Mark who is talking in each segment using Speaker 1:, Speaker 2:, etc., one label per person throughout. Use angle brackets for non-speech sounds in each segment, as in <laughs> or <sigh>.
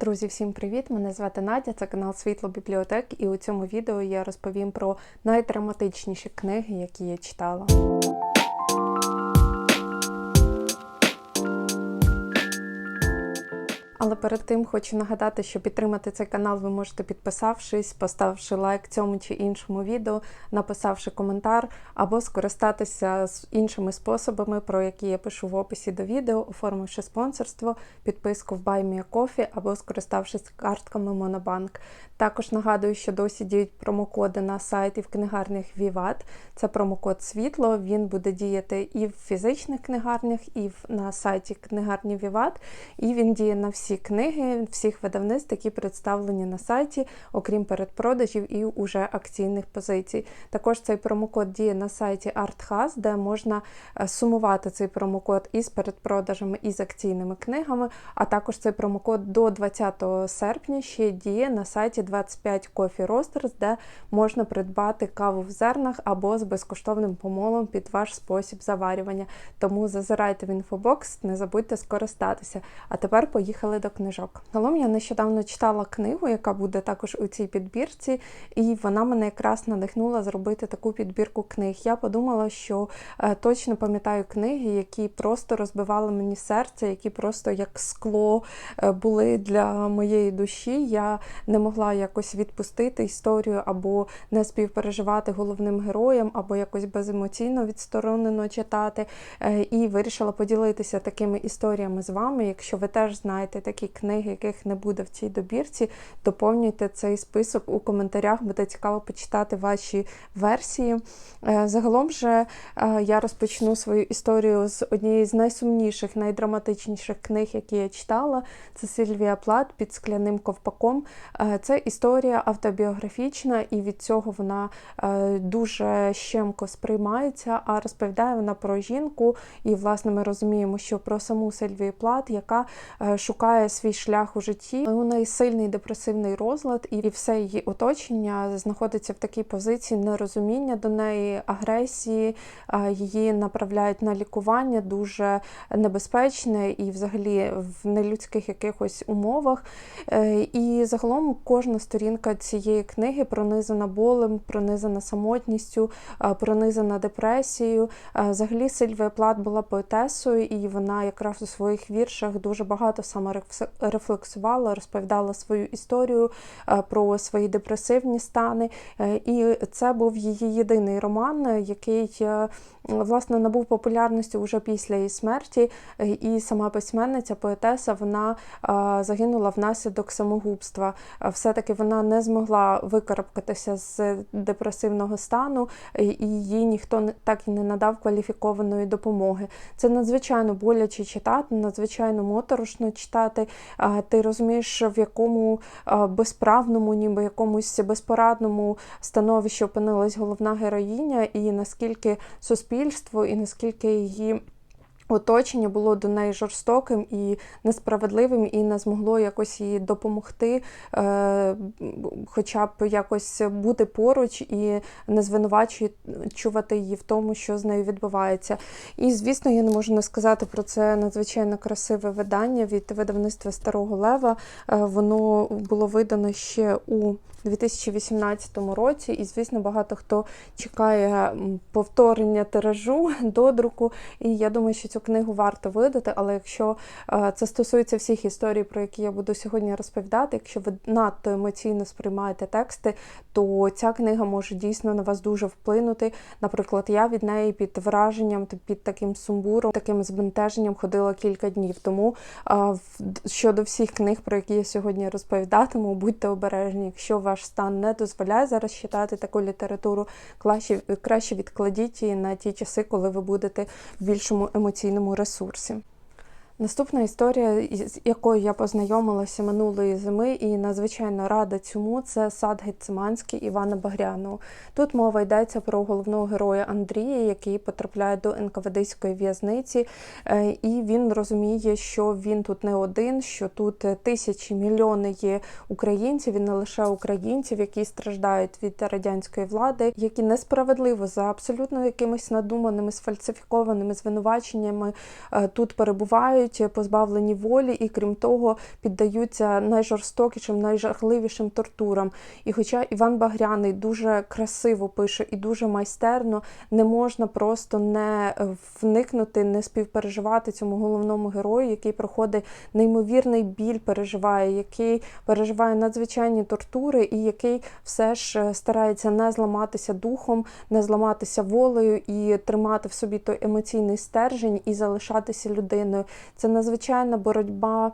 Speaker 1: Друзі, всім привіт! Мене звати Надя, це канал Світло Бібліотек, і у цьому відео я розповім про найдраматичніші книги, які я читала. Але перед тим хочу нагадати, що підтримати цей канал ви можете підписавшись, поставивши лайк цьому чи іншому відео, написавши коментар, або скористатися з іншими способами, про які я пишу в описі до відео, оформивши спонсорство, підписку в BuyMeACoffee або скориставшись картками Monobank. Також нагадую, що досі діють промокоди на сайті в книгарнях Vivat. Це промокод світло. Він буде діяти і в фізичних книгарнях, і на сайті книгарні Vivat. І він діє на всі книги, всіх видавництв, які представлені на сайті, окрім передпродажів і уже акційних позицій. Також цей промокод діє на сайті ArtHouse, де можна е, сумувати цей промокод із передпродажами і з акційними книгами. А також цей промокод до 20 серпня ще діє на сайті 25 Coffee Roasters, де можна придбати каву в зернах або з безкоштовним помолом під ваш спосіб заварювання. Тому зазирайте в інфобокс, не забудьте скористатися. А тепер поїхали до книжок. Загалом я нещодавно читала книгу, яка буде також у цій підбірці, і вона мене якраз надихнула зробити таку підбірку книг. Я подумала, що е, точно пам'ятаю книги, які просто розбивали мені серце, які просто як скло е, були для моєї душі. Я не могла якось відпустити історію або не співпереживати головним героям, або якось беземоційно відсторонено читати. Е, І вирішила поділитися такими історіями з вами. Якщо ви теж знаєте такі книги, яких не буде в цій добірці, доповнюйте цей список у коментарях, буде цікаво почитати ваші версії. Е, Загалом же е, я розпочну свою історію з однієї з найсумніших, найдраматичніших книг, які я читала. Це Сильвія Плат під скляним ковпаком. Е, Це історія автобіографічна, і від цього вона дуже щемко сприймається. А розповідає вона про жінку, і власне ми розуміємо, що про саму Сильвію Плат, яка е, шукає свій шлях у житті. У неї сильний депресивний розлад, і все її оточення знаходиться в такій позиції нерозуміння до неї, агресії, її направляють на лікування дуже небезпечне і взагалі в нелюдських якихось умовах. Е, І загалом кожна сторінка цієї книги пронизана болем, пронизана самотністю, пронизана депресією. Взагалі Сильвія Плат була поетесою, і вона якраз у своїх віршах дуже багато саме рефлексувала, розповідала свою історію е, про свої депресивні стани. Е, І це був її єдиний роман, е, який власне набув популярності вже після її смерті. І сама письменниця, поетеса, вона загинула внаслідок самогубства. Все-таки вона не змогла викарабкатися з депресивного стану, і їй ніхто так і не надав кваліфікованої допомоги. Це надзвичайно боляче читати, надзвичайно моторошно читати. А Ти розумієш, в якому безправному, ніби якомусь безпорадному становищі опинилась головна героїня, і наскільки суспільство, і наскільки її. Оточення було до неї жорстоким і несправедливим, і не змогло якось їй допомогти, е, хоча б якось бути поруч і не звинувачувати її в тому, що з нею відбувається. І, звісно, я не можу не сказати про це надзвичайно красиве видання від видавництва Старого Лева. Е, Воно було видано ще у 2018 році, і, звісно, багато хто чекає повторення тиражу <laughs> до друку. І я думаю, що цю книгу варто видати. Але якщо е, це стосується всіх історій, про які я буду сьогодні розповідати, якщо ви надто емоційно сприймаєте тексти, то ця книга може дійсно на вас дуже вплинути. Наприклад, я від неї під враженням, під таким сумбуром, таким збентеженням ходила кілька днів. Тому щодо всіх книг, про які я сьогодні розповідатиму, будьте обережні. Якщо ваш стан не дозволяє зараз читати таку літературу, краще відкладіть її на ті часи, коли ви будете в більшому емоційному ресурсі. Наступна історія, з якою я познайомилася минулої зими і надзвичайно рада цьому, це сад Гециманський Івана Багряного. Тут мова йдеться про головного героя Андрія, який потрапляє до НКВДської в'язниці, е, і він розуміє, що він тут не один, що тут е, тисячі мільйони є українців, і не лише українців, які страждають від радянської влади, які несправедливо за абсолютно якимись надуманими сфальсифікованими звинуваченнями е, тут перебувають. Живуть позбавлені волі і, крім того, піддаються найжорстокішим, найжахливішим тортурам. І хоча Іван Багряний дуже красиво пише і дуже майстерно, не можна просто не вникнути, не співпереживати цьому головному герою, який проходить неймовірний біль, переживає, який переживає надзвичайні тортури, і який все ж е, старається не зламатися духом, не зламатися волею і тримати в собі той емоційний стержень і залишатися людиною. Це надзвичайна боротьба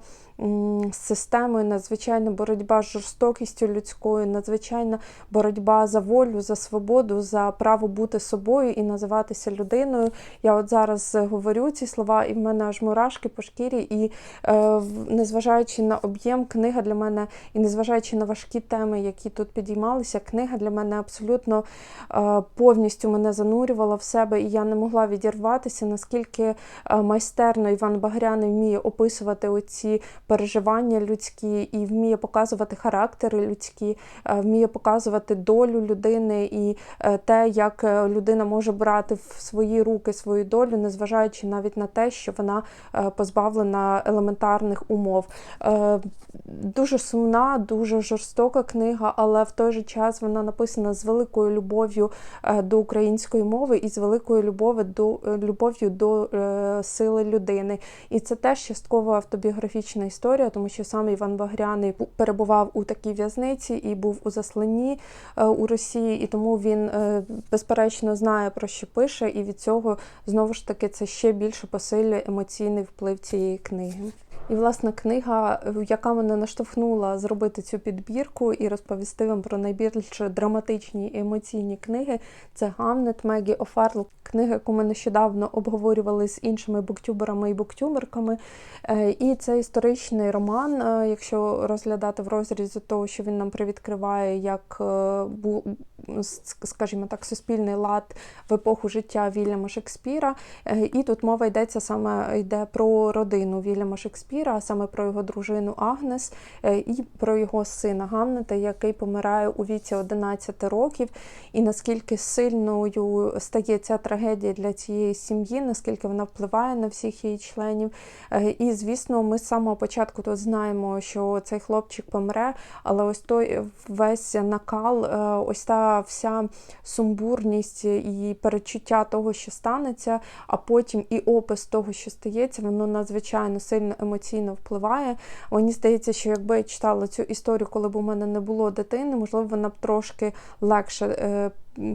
Speaker 1: системою, надзвичайна боротьба з жорстокістю людською, надзвичайна боротьба за волю, за свободу, за право бути собою і називатися людиною. Я от зараз говорю ці слова, і в мене аж мурашки по шкірі, і е, незважаючи на об'єм, книга для мене, і незважаючи на важкі теми, які тут підіймалися, книга для мене абсолютно е, повністю мене занурювала в себе, і я не могла відірватися, наскільки е, майстерно Іван Багряний вміє описувати оці переживання людські і вміє показувати характери людські, е, вміє показувати долю людини і е, те, як е, людина може брати в свої руки свою долю, незважаючи навіть на те, що вона позбавлена елементарних умов. Дуже сумна, дуже жорстока книга, але в той же час вона написана з великою любов'ю до української мови і з великою любов'ю до любов'ю до сили людини. І це теж частково автобіографічна історія історія, тому що сам Іван Багряний перебував у такій в'язниці і був у засланні е, у Росії, і тому він е, безперечно знає про що пише, і від цього знову ж таки це ще більше посилює емоційний вплив цієї книги. І, власне, книга, яка мене наштовхнула зробити цю підбірку і розповісти вам про найбільш драматичні і емоційні книги, це Гамнет Мегі Офарл. Книга, яку ми нещодавно обговорювали з іншими буктюберами і буктюберками. Е, і це історичний роман, е, якщо розглядати в розрізі того, що він нам привідкриває, як е, скажімо так, суспільний лад в епоху життя Вільяма Шекспіра. І тут мова йдеться саме йде про родину Вільяма Шекспіра, а саме про його дружину Агнес і про його сина Гамнета, який помирає у віці 11 років. І наскільки сильною стає ця трагедія для цієї сім'ї, наскільки вона впливає на всіх її членів. І звісно, ми з самого початку тут знаємо, що цей хлопчик помре, але ось той весь накал, е, ось та вся сумбурність і перечуття того, що станеться, а потім і опис того, що стається, воно надзвичайно сильно емоційно впливає. Мені здається, що якби я читала цю історію, коли б у мене не було дитини, можливо, вона б трошки легше е,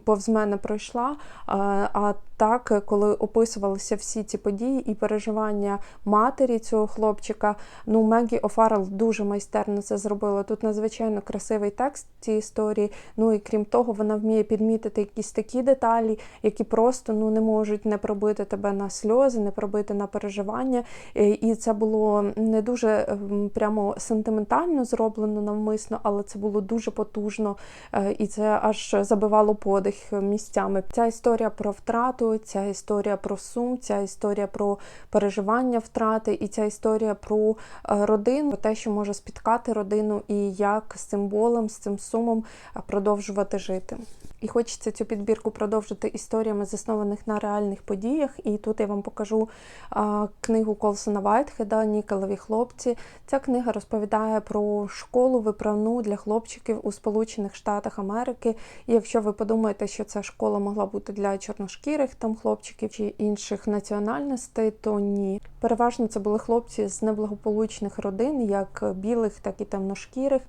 Speaker 1: повз мене пройшла. А так, коли описувалися всі ці події і переживання матері цього хлопчика, ну Мегі Офарел дуже майстерно це зробила. Тут надзвичайно красивий текст цієї історії. Ну і крім того, вона вміє підмітити якісь такі деталі, які просто ну не можуть не пробити тебе на сльози, не пробити на переживання. І це було не дуже ем, прямо сентиментально зроблено навмисно, але це було дуже потужно, е, і це аж забивало по подих місцями. Ця історія про втрату, ця історія про сум, ця історія про переживання втрати, і ця історія про е, родину, про те, що може спіткати родину, і як з цим болем, з цим сумом е, продовжувати жити. І хочеться цю підбірку продовжити історіями, заснованих на реальних подіях. І тут я вам покажу а, книгу Колсона Вайтхеда Ніколові хлопці. Ця книга розповідає про школу виправну для хлопчиків у Сполучених Штатах Америки. І якщо ви подумаєте, що ця школа могла бути для чорношкірих там хлопчиків чи інших національностей, то ні. Переважно це були хлопці з неблагополучних родин, як білих, так і темношкірих.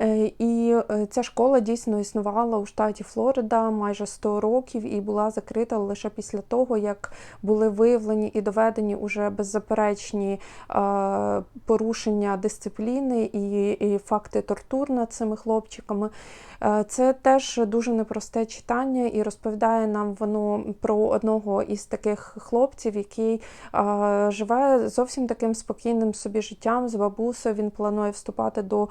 Speaker 1: Е, і е, ця школа дійсно існувала у штаті Флорида майже 100 років і була закрита лише після того, як були виявлені і доведені уже беззаперечні е, порушення дисципліни і факти тортур над цими хлопчиками. Це теж дуже непросте читання, і розповідає нам воно про одного із таких хлопців, який живе зовсім таким спокійним собі життям з бабусею. Він планує вступати до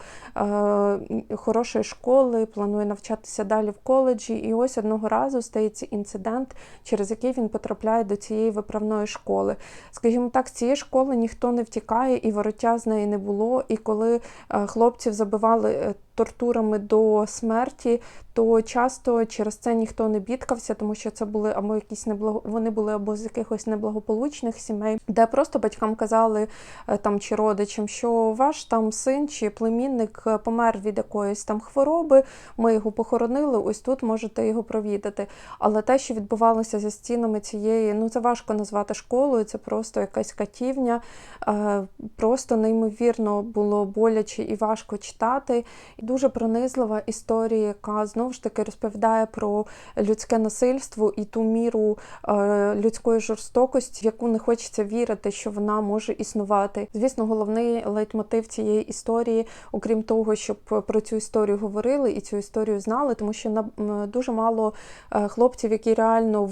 Speaker 1: хорошої школи, планує навчатися далі в коледжі. І ось одного разу стається інцидент, через який він потрапляє до цієї виправної школи. Скажімо так, з цієї школи ніхто не втікає, і вороття з неї не було. І коли хлопців забивали тортурами до смерті, то часто через це ніхто не бідкався, тому що це були або якісь неблаго... вони були або з якихось неблагополучних сімей, де просто батькам казали е, там чи родичам, що ваш там син чи племінник е, помер від якоїсь там хвороби, ми його похоронили, ось тут можете його провідати. Але те, що відбувалося за стінами цієї, ну це важко назвати школою, це просто якась катівня, е, просто неймовірно було боляче і важко читати. Дуже пронизлива історія, яка знову ж таки розповідає про людське насильство і ту міру е, людської жорстокості, яку не хочеться вірити, що вона може існувати. Звісно, головний лейтмотив цієї історії, окрім того, щоб про цю історію говорили і цю історію знали, тому що дуже мало е, хлопців, які реально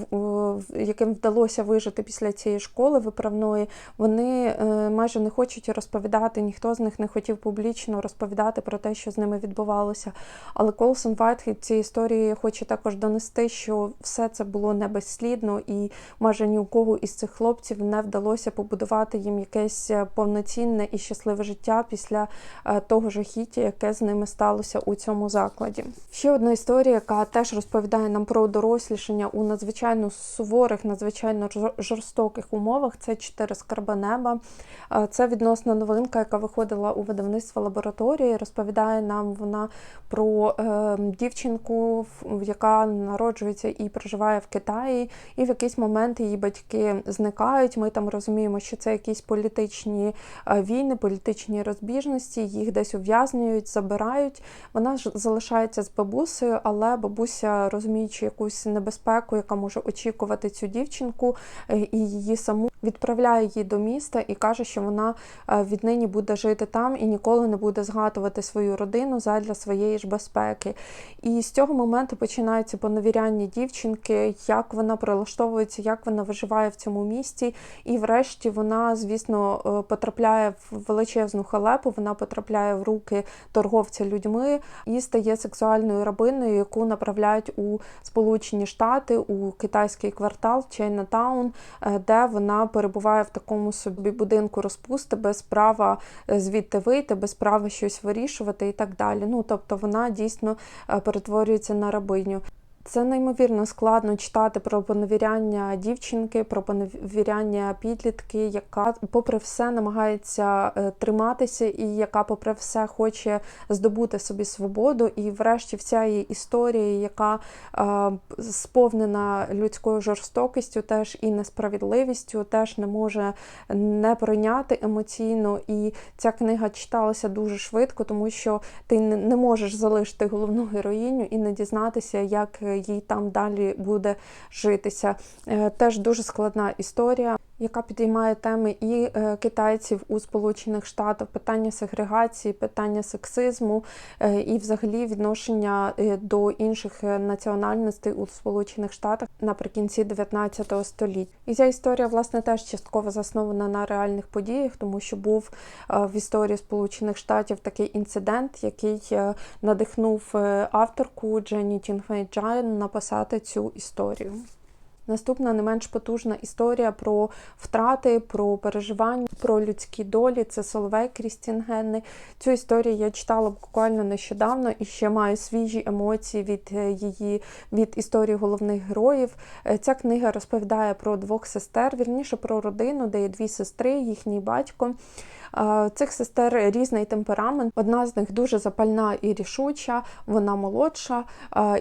Speaker 1: яким вдалося вижити після цієї школи виправної, вони е, майже не хочуть розповідати. Ніхто з них не хотів публічно розповідати про те, що з ними відбувалося. Але Колсон Вайтхед в цій історії хоче також донести, що все це було не безслідно, і майже ні у кого із цих хлопців не вдалося побудувати їм якесь е, повноцінне і щасливе життя після е, того жахіття, яке з ними сталося у цьому закладі. Ще одна історія, яка теж розповідає нам про дорослішання у надзвичайно суворих, надзвичайно жорстоких умовах. Це чотири скарби неба. Е, Це відносна новинка, яка виходила у видавництво лабораторії. Розповідає нам вона про е, дівчинку, яка народжується і проживає в Китаї, і в якийсь момент її батьки зникають. Ми там розуміємо, що це якісь політичні е, війни, політичні розбіжності, їх десь ув'язнюють, забирають. Вона ж залишається з бабусею, але бабуся, розуміючи якусь небезпеку, яка може очікувати цю дівчинку е, і її саму, відправляє її до міста і каже, що вона е, віднині буде жити там і ніколи не буде згадувати свою родину задля своєї ж безпеки. І з цього моменту починаються поневіряння дівчинки, як вона прилаштовується, як вона виживає в цьому місті. І врешті вона, звісно, е, потрапляє в величезну халепу, вона потрапляє в руки торговця людьми і стає сексуальною рабиною, яку направляють у Сполучені Штати, у китайський квартал Чайнатаун, е, де вона перебуває в такому собі будинку розпусти без права е, звідти вийти, без права щось вирішувати і так далі. Ну тобто вона дійсно е, перетворюється на рабиню. Це неймовірно складно читати про поневіряння дівчинки, про поневіряння підлітки, яка, попри все, намагається е, триматися, і яка, попри все, хоче здобути собі свободу. І, врешті, вся її історія, яка е, сповнена людською жорстокістю, теж і несправедливістю, теж не може не прийняти емоційно. І ця книга читалася дуже швидко, тому що ти не можеш залишити головну героїню і не дізнатися, як їй там далі буде житися. Е, Теж дуже складна історія. Яка підіймає теми і е, китайців у Сполучених Штатах, питання сегрегації, питання сексизму е, і, взагалі, відношення до інших національностей у Сполучених Штатах наприкінці 19 століття. І ця історія, власне, теж частково заснована на реальних подіях, тому що був в історії Сполучених Штатів такий інцидент, який надихнув авторку Дженні Тінфей Джайн написати цю історію. Наступна не менш потужна історія про втрати, про переживання, про людські долі. Це Соловей Крістін Генни. Цю історію я читала буквально нещодавно і ще маю свіжі емоції від е, її від історії головних героїв. Е, Ця книга розповідає про двох сестер, вірніше про родину, де є дві сестри, їхній батько. Цих сестер різний темперамент. Одна з них дуже запальна і рішуча, вона молодша,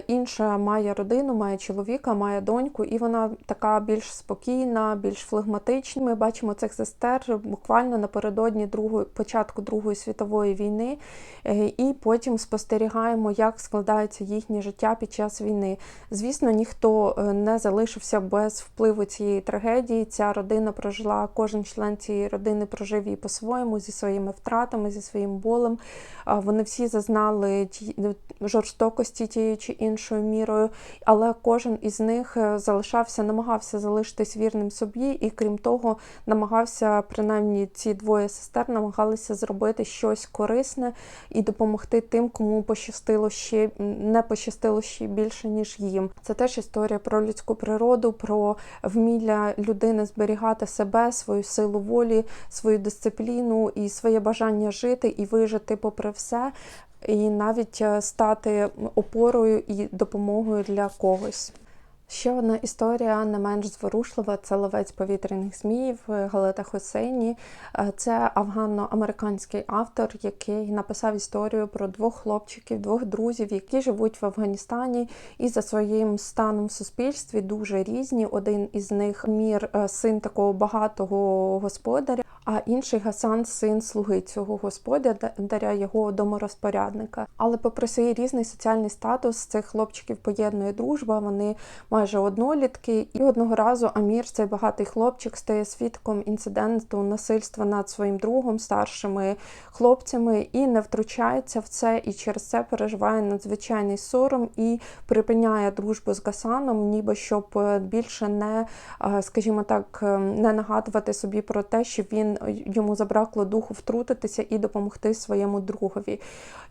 Speaker 1: інша має родину, має чоловіка, має доньку, і вона така більш спокійна, більш флегматична. Ми бачимо цих сестер буквально напередодні другої початку Другої світової війни, е, і потім спостерігаємо, як складається їхнє життя під час війни. Звісно, ніхто е, не залишився без впливу цієї трагедії. Ця родина прожила, кожен член цієї родини прожив її по-своєму, зі своїми втратами, зі своїм болем. Вони всі зазнали ті- жорстокості тією чи іншою мірою, але кожен із них е, залишався, намагався залишитись вірним собі, і крім того, намагався, принаймні ці двоє сестер, намагалися зробити щось корисне і допомогти тим, кому пощастило ще не пощастило ще більше, ніж їм. Це теж історія про людську природу, про вмілля людини зберігати себе, свою силу волі, свою дисципліну і своє бажання жити і вижити попри все. і навіть е, стати опорою і допомогою для когось. Ще одна історія не менш зворушлива це ловець повітряних зміїв Галета Хусейні. Е, Це афгано-американський автор, який написав історію про двох хлопчиків, двох друзів, які живуть в Афганістані і за своїм станом в суспільстві дуже різні. Один із них мір е, син такого багатого господаря. А інший Гасан син слуги цього господаря, його доморозпорядника. Але попри свій різний соціальний статус, цих хлопчиків поєднує дружба. Вони майже однолітки. І одного разу Амір, цей багатий хлопчик, стає свідком інциденту насильства над своїм другом, старшими хлопцями, і не втручається в це, і через це переживає надзвичайний сором і припиняє дружбу з Гасаном, ніби щоб е, більше не, е, скажімо так, е, не нагадувати собі про те, що він йому забракло духу втрутитися і допомогти своєму другові.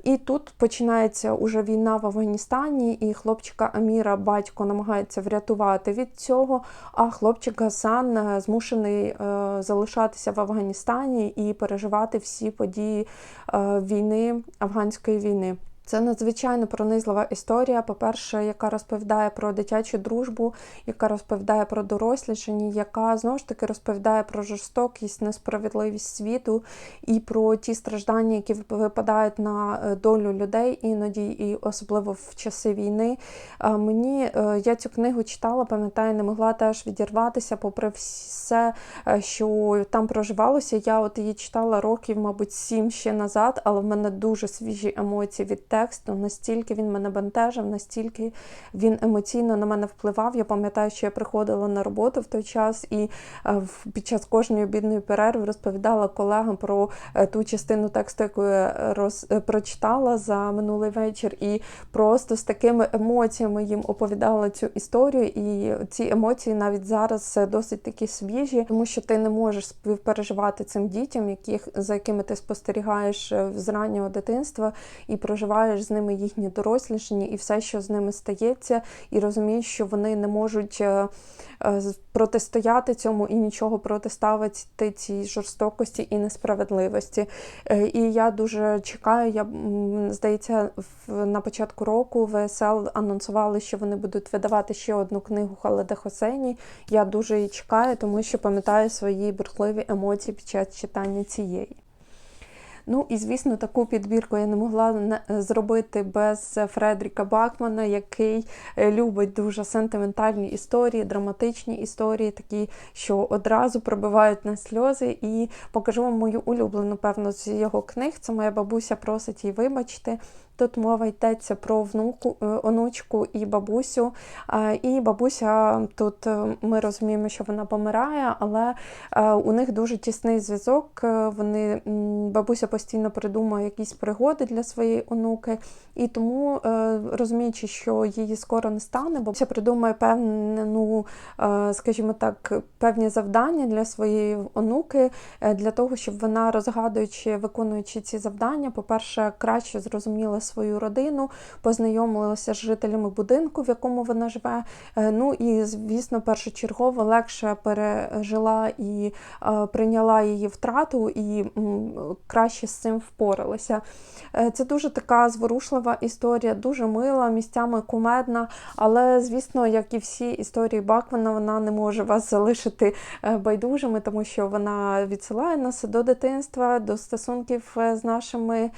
Speaker 1: І тут починається уже війна в Афганістані, і хлопчика Аміра батько намагається врятувати від цього. А хлопчик Гасан е, змушений е, залишатися в Афганістані і переживати всі події е, війни, афганської війни. Це надзвичайно пронизлива історія. По-перше, яка розповідає про дитячу дружбу, яка розповідає про дорослішання, яка знову ж таки розповідає про жорстокість, несправедливість світу і про ті страждання, які випадають на е, долю людей іноді, і особливо в часи війни. Мені е, я цю книгу читала, пам'ятаю, не могла теж відірватися, попри все, е, що там проживалося. Я от її читала років, мабуть, сім ще назад, але в мене дуже свіжі емоції від тексту, настільки він мене бентежив, настільки він емоційно на мене впливав. Я пам'ятаю, що я приходила на роботу в той час і е, під час кожної обідної перерви розповідала колегам про е, ту частину тексту, яку я роз... Е, прочитала за минулий вечір, і просто з такими емоціями їм оповідала цю історію. І ці емоції навіть зараз досить такі свіжі, тому що ти не можеш співпереживати цим дітям, яких за якими ти спостерігаєш з раннього дитинства і проживаєш з ними їхнє дорослішання і все, що з ними стається, і розумієш, що вони не можуть протистояти цьому і нічого протиставити цій жорстокості і несправедливості. Е, і я дуже чекаю. Я здається, на початку року ВСЛ анонсували, що вони будуть видавати ще одну книгу Халеда Хосейні. Я дуже чекаю, тому що пам'ятаю свої бурхливі емоції під час читання цієї. Ну і звісно, таку підбірку я не могла зробити без Фредріка Бакмана, який е, любить дуже сентиментальні історії, драматичні історії, такі, що одразу пробивають на сльози. І покажу вам мою улюблену, певно, з його книг. Це моя бабуся просить її вибачити. Тут мова йдеться про внуку, е, онучку і бабусю. І бабуся тут е, ми розуміємо, що вона помирає, але е, у них дуже тісний зв'язок. Вони бабуся постійно придумує якісь пригоди для своєї онуки, і тому, розуміючи, що її скоро не стане, бабуся придумує певну, скажімо так, певні завдання для своєї онуки, для того, щоб вона розгадуючи, виконуючи ці завдання, по-перше, краще зрозуміла свою родину, познайомилася з жителями будинку, в якому вона живе. Е, ну і, звісно, першочергово легше пережила і е, прийняла її втрату і краще з цим впоралася. Е, це дуже така зворушлива історія, дуже мила, місцями кумедна, але, звісно, як і всі історії Бакмана, вона не може вас залишити байдужими, тому що вона відсилає нас до дитинства, до стосунків з нашими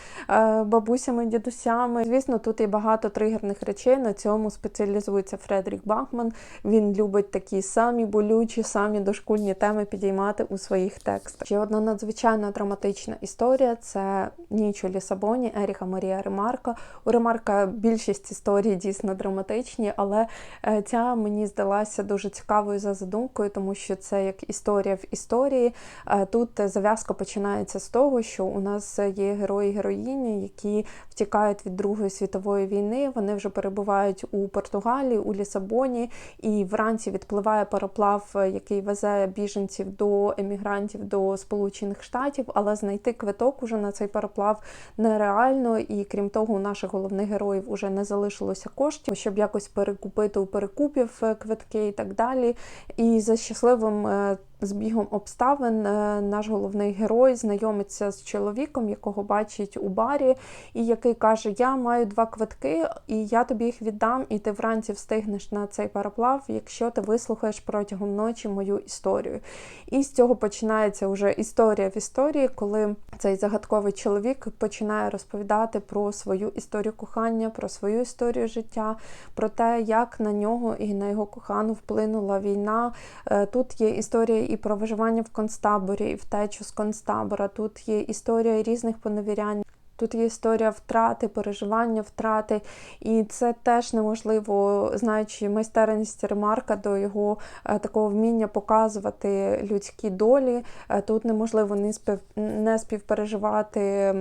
Speaker 1: бабусями, дідусями почуттями. Звісно, тут є багато тригерних речей. На цьому спеціалізується Фредерік Бахман. Він любить такі самі болючі, самі дошкульні теми підіймати у своїх текстах. Ще одна надзвичайно драматична історія це ніч у Лісабоні Еріха Марія Ремарка. У Ремарка більшість історій дійсно драматичні, але е, ця мені здалася дуже цікавою за задумкою, тому що це як історія в історії. Е, тут зав'язка починається з того, що у нас є герої-героїні, які втікають втікають від Другої світової війни. Вони вже перебувають у Португалії, у Лісабоні, і вранці відпливає пароплав, який везе біженців до емігрантів до Сполучених Штатів, але знайти квиток уже на цей пароплав нереально. І крім того, у наших головних героїв уже не залишилося коштів, щоб якось перекупити у перекупів квитки і так далі. І за щасливим е, З бігом обставин е, наш головний герой знайомиться з чоловіком, якого бачить у барі, і який каже: Я маю два квитки, і я тобі їх віддам, і ти вранці встигнеш на цей пароплав, якщо ти вислухаєш протягом ночі мою історію. І з цього починається вже історія в історії, коли цей загадковий чоловік починає розповідати про свою історію кохання, про свою історію життя, про те, як на нього і на його кохану вплинула війна. Е, Тут є історія і про виживання в концтаборі, і втечу з концтабора. Тут є історія різних поневірянь. Тут є історія втрати, переживання втрати, і це теж неможливо, знаючи майстерність Ремарка до його е, такого вміння показувати людські долі. Е, тут неможливо не спів не співпереживати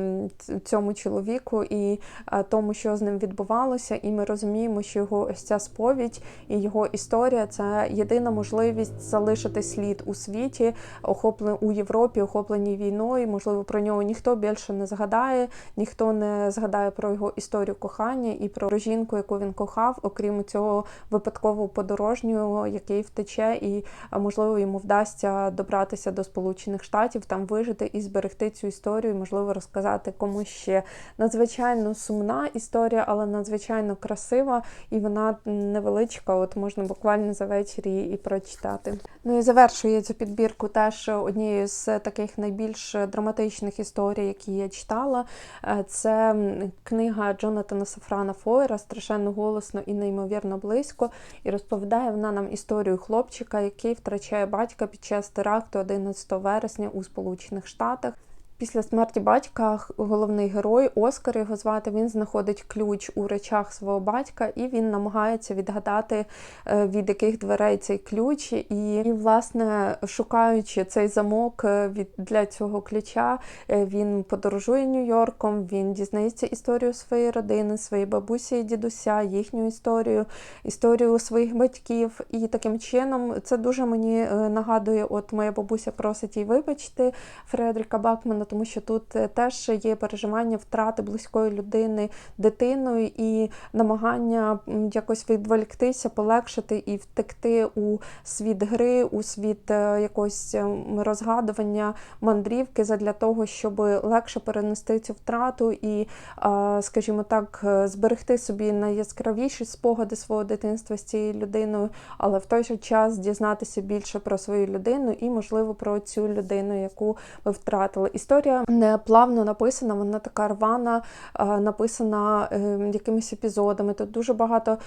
Speaker 1: цьому чоловіку і е, тому, що з ним відбувалося. І ми розуміємо, що його ось ця сповідь і його історія це єдина можливість залишити слід у світі, охоплен у Європі, охопленій війною. Можливо, про нього ніхто більше не згадає ніхто не згадає про його історію кохання і про жінку, яку він кохав, окрім цього випадкового подорожнього, який втече, і можливо йому вдасться добратися до Сполучених Штатів, там вижити і зберегти цю історію, і, можливо, розказати комусь ще надзвичайно сумна історія, але надзвичайно красива, і вона невеличка. От можна буквально за вечір її і прочитати. Ну і завершує цю підбірку теж однією з таких найбільш драматичних історій, які я читала. Е, Це книга Джонатана Сафрана Фойера страшенно голосно і неймовірно близько. І розповідає вона нам історію хлопчика, який втрачає батька під час теракту 11 вересня у Сполучених Штатах. Після смерті батька головний герой Оскар його звати. Він знаходить ключ у речах свого батька, і він намагається відгадати е, від яких дверей цей ключ. І, і власне, шукаючи цей замок е, від для цього ключа, е, він подорожує Нью-Йорком. Він дізнається історію своєї родини, своєї бабусі і дідуся, їхню історію, історію своїх батьків. І таким чином це дуже мені нагадує, от моя бабуся просить їй вибачити Фредріка Бакмана, тому що тут е, теж є переживання втрати близької людини дитиною і намагання якось відволіктися, полегшити і втекти у світ гри, у світ е, якогось ем, розгадування мандрівки задля того, щоб легше перенести цю втрату і, скажімо так, е, зберегти собі найяскравіші спогади свого дитинства з цією людиною, але в той же час дізнатися більше про свою людину і, можливо, про цю людину, яку ви втратили. Не плавно написана, вона така рвана, написана е, якимись епізодами. Тут дуже багато,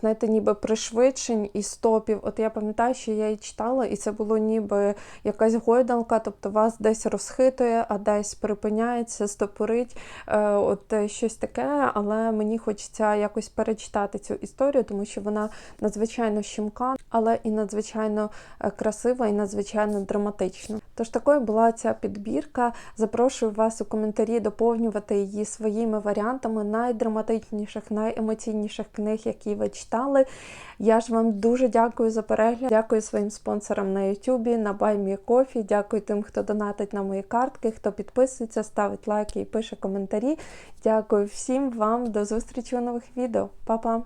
Speaker 1: знаєте, ніби пришвидшень і стопів. От я пам'ятаю, що я її читала, і це було ніби якась гойдалка, тобто вас десь розхитує, а десь припиняється, стопорить. Е, От е, щось таке, але мені хочеться якось перечитати цю історію, тому що вона надзвичайно щемка, але і надзвичайно е, красива, і надзвичайно драматична. Тож такою була ця підбірка. Запрошую вас у коментарі доповнювати її своїми варіантами найдраматичніших, найемоційніших книг, які ви читали. Я ж вам дуже дякую за перегляд. Дякую своїм спонсорам на YouTube, на BuyMeCoffee. Дякую тим, хто донатить на мої картки, хто підписується, ставить лайки і пише коментарі. Дякую всім вам. До зустрічі у нових відео. Па-па!